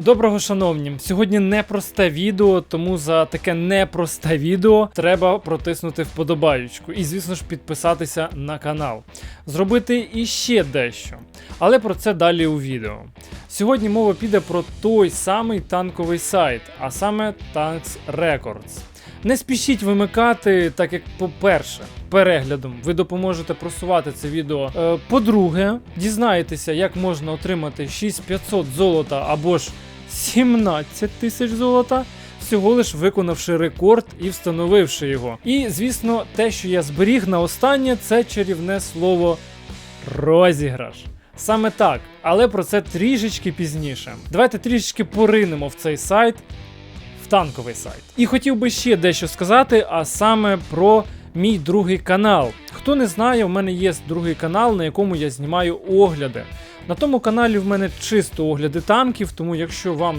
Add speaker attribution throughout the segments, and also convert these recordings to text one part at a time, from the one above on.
Speaker 1: Доброго шановні, сьогодні непросте відео, тому за таке непросте відео треба протиснути вподобаючку і, звісно ж, підписатися на канал. Зробити іще дещо. Але про це далі у відео. Сьогодні мова піде про той самий танковий сайт, а саме Tanks Records. Не спішіть вимикати, так як, по-перше, переглядом ви допоможете просувати це відео. Е, По-друге, дізнаєтеся, як можна отримати 6500 золота або ж 17 тисяч золота, всього лиш виконавши рекорд і встановивши його. І, звісно, те, що я зберіг на останнє, це чарівне слово розіграш. Саме так, але про це трішечки пізніше. Давайте трішечки поринемо в цей сайт, в танковий сайт. І хотів би ще дещо сказати, а саме про мій другий канал. Хто не знає, в мене є другий канал, на якому я знімаю огляди. На тому каналі в мене чисто огляди танків, тому якщо вам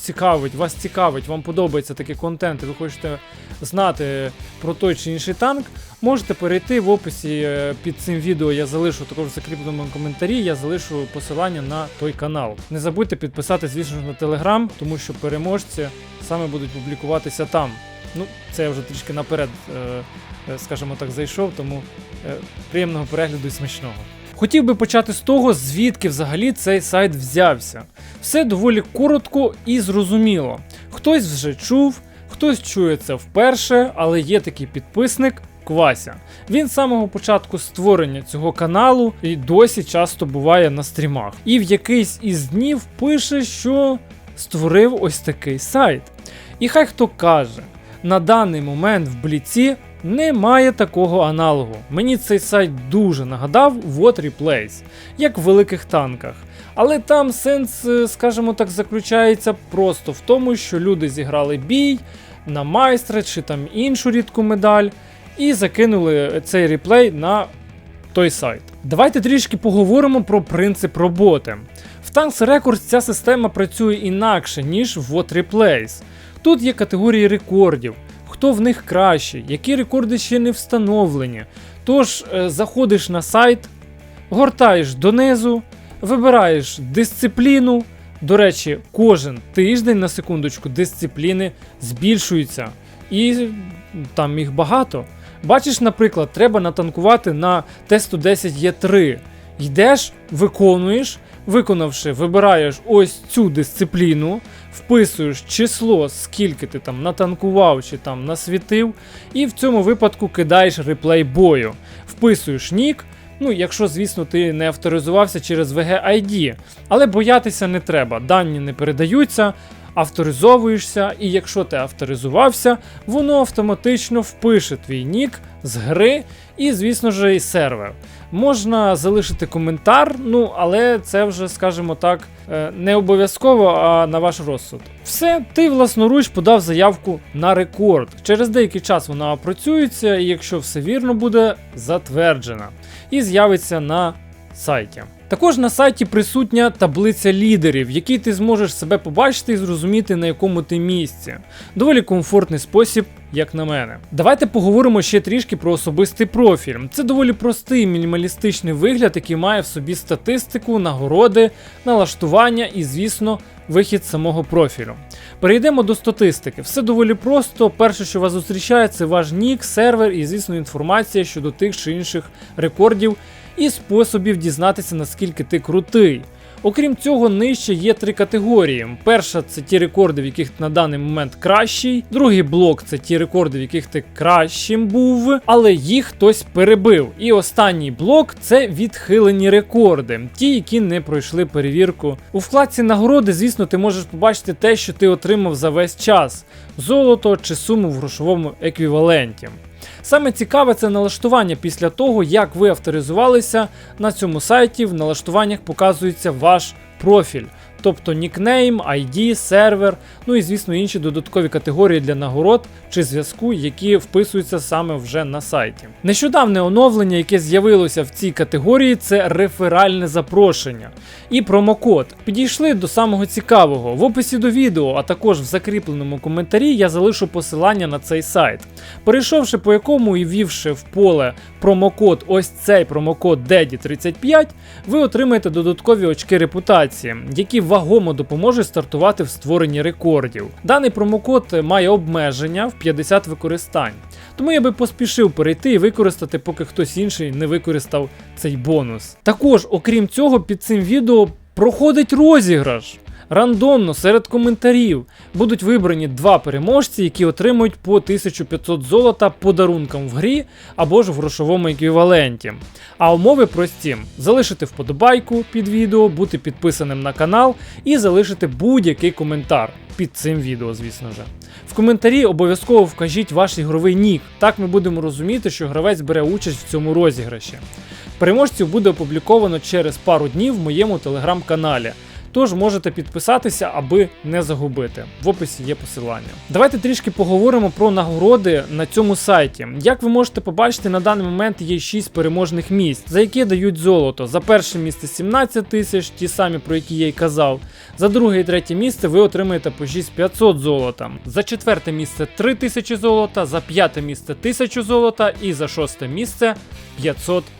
Speaker 1: цікавить, вас цікавить, вам подобається такий контент, і ви хочете знати про той чи інший танк, можете перейти в описі е, під цим відео. Я залишу також в закріпленому коментарі. Я залишу посилання на той канал. Не забудьте підписатися, звісно на телеграм, тому що переможці саме будуть публікуватися там. Ну, це я вже трішки наперед, е, е, скажімо так, зайшов, тому приємного перегляду і смачного. Хотів би почати з того, звідки взагалі цей сайт взявся. Все доволі коротко і зрозуміло. Хтось вже чув, хтось чує це вперше, але є такий підписник. Квася. Він з самого початку створення цього каналу і досі часто буває на стрімах. І в якийсь із днів пише, що створив ось такий сайт. І хай хто каже, на даний момент в Бліці немає такого аналогу. Мені цей сайт дуже нагадав What Replace, як в великих танках. Але там сенс, е, скажімо так, заключається просто в тому, що люди зіграли бій на майстра чи там іншу рідку медаль, і закинули цей реплей на той сайт. Давайте трішки поговоримо про принцип роботи. В Tanks Records ця система працює інакше, ніж в What Replace. Тут є категорії рекордів, хто в них кращий, які рекорди ще не встановлені. Тож е, заходиш на сайт, гортаєш донизу, вибираєш дисципліну. До речі, кожен тиждень на секундочку дисципліни збільшуються. І там їх багато. Бачиш, наприклад, треба натанкувати на Т-110Е3. Йдеш, виконуєш, виконавши, вибираєш ось цю дисципліну, вписуєш число, скільки ти там натанкував чи там насвітив, і в цьому випадку кидаєш реплей бою. Вписуєш нік. Ну, якщо, звісно, ти не авторизувався через VG-ID, але боятися не треба, дані не передаються, авторизовуєшся, і якщо ти авторизувався, воно автоматично впише твій нік з гри і, звісно ж, і сервер. Можна залишити коментар, ну але це вже, скажімо так, е, не обов'язково, а на ваш розсуд. Все, ти власноруч подав заявку на рекорд. Через деякий час вона опрацюється, і якщо все вірно буде, затверджена і з'явиться на сайті. Також на сайті присутня таблиця лідерів, в якій ти зможеш себе побачити і зрозуміти, на якому ти місці. Доволі комфортний спосіб, як на мене. Давайте поговоримо ще трішки про особистий профіль. Це доволі простий мінімалістичний вигляд, який має в собі статистику, нагороди, налаштування і, звісно, вихід самого профілю. Перейдемо до статистики. Все доволі просто. Перше, що вас зустрічає, це ваш нік, сервер і, звісно, інформація щодо тих чи інших рекордів і способів дізнатися, наскільки ти крутий. Окрім цього, нижче є три категорії. Перша це ті рекорди, в яких ти на даний момент кращий. Другий блок це ті рекорди, в яких ти кращим був, але їх хтось перебив. І останній блок це відхилені рекорди, ті, які не пройшли перевірку. У вкладці нагороди, звісно, ти можеш побачити те, що ти отримав за весь час: золото чи суму в грошовому еквіваленті. Саме цікаве це налаштування після того, як ви авторизувалися на цьому сайті. В налаштуваннях показується ваш профіль, тобто нікнейм, ID, сервер, ну і звісно інші додаткові категорії для нагород чи зв'язку, які вписуються саме вже на сайті. Нещодавне оновлення, яке з'явилося в цій категорії, це реферальне запрошення і промокод. Підійшли до самого цікавого. В описі до відео, а також в закріпленому коментарі я залишу посилання на цей сайт. Перейшовши по якому і ввівши в поле промокод, ось цей промокод DEDI35, ви отримаєте додаткові очки репутації, які вагомо допоможуть стартувати в створенні рекордів. Даний промокод має обмеження в 50 використань. Тому я би поспішив перейти і використати, поки хтось інший не використав цей бонус. Також, окрім цього, під цим відео проходить розіграш. Рандомно серед коментарів будуть вибрані два переможці, які отримують по 1500 золота подарункам в грі або ж в грошовому еквіваленті. А умови прості: залишити вподобайку під відео, бути підписаним на канал і залишити будь-який коментар під цим відео, звісно ж. В коментарі обов'язково вкажіть ваш ігровий нік. Так ми будемо розуміти, що гравець бере участь в цьому розіграші. Переможців буде опубліковано через пару днів в моєму телеграм-каналі. Тож можете підписатися, аби не загубити. В описі є посилання. Давайте трішки поговоримо про нагороди на цьому сайті. Як ви можете побачити, на даний момент є 6 переможних місць, за які дають золото. За перше місце 17 тисяч, ті самі про які я й казав. За друге і третє місце ви отримаєте по 6500 золота. За четверте місце 3000 золота, за п'яте місце 1000 золота і за шосте місце 500 золота.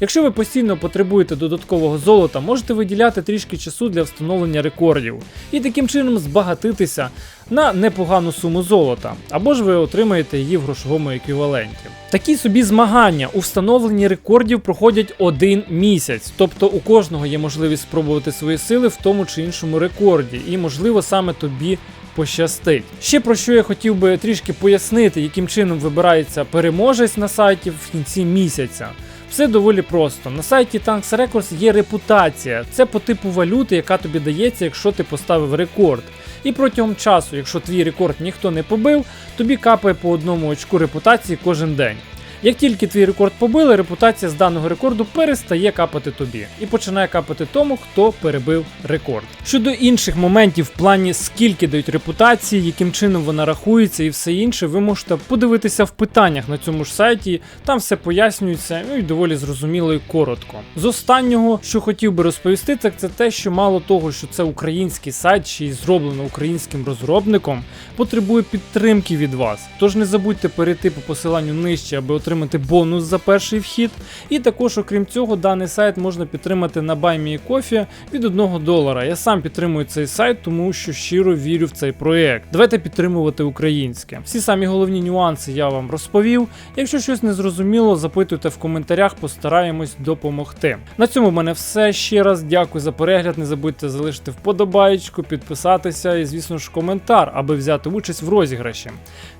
Speaker 1: Якщо ви постійно потребуєте додаткового золота, можете виділяти трішки часу для встановлення рекордів і таким чином збагатитися на непогану суму золота, або ж ви отримаєте її в грошовому еквіваленті. Такі собі змагання у встановленні рекордів проходять один місяць, тобто у кожного є можливість спробувати свої сили в тому чи іншому рекорді, і можливо саме тобі пощастить. Ще про що я хотів би трішки пояснити, яким чином вибирається переможець на сайті в кінці місяця. Все доволі просто. На сайті Tanks Records є репутація. Це по типу валюти, яка тобі дається, якщо ти поставив рекорд. І протягом часу, якщо твій рекорд ніхто не побив, тобі капає по одному очку репутації кожен день. Як тільки твій рекорд побили, репутація з даного рекорду перестає капати тобі і починає капати тому, хто перебив рекорд. Щодо інших моментів в плані скільки дають репутації, яким чином вона рахується і все інше, ви можете подивитися в питаннях на цьому ж сайті, там все пояснюється ну і доволі зрозуміло і коротко. З останнього, що хотів би розповісти, так це те, що мало того, що це український сайт, ще й зроблено українським розробником, потребує підтримки від вас. Тож не забудьте перейти по посиланню нижче, аби отримати бонус за перший вхід. І також, окрім цього, даний сайт можна підтримати на BuyMeCoffee від 1 долара. Я сам підтримую цей сайт, тому що щиро вірю в цей проект. Давайте підтримувати українське. Всі самі головні нюанси я вам розповів. Якщо щось не зрозуміло, запитуйте в коментарях, постараємось допомогти. На цьому в мене все. Ще раз дякую за перегляд. Не забудьте залишити вподобаєчку, підписатися і, звісно ж, коментар, аби взяти участь в розіграші.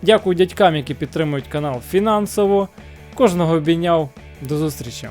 Speaker 1: Дякую дядькам, які підтримують канал фінансово. Кожного обійняв. До зустрічі!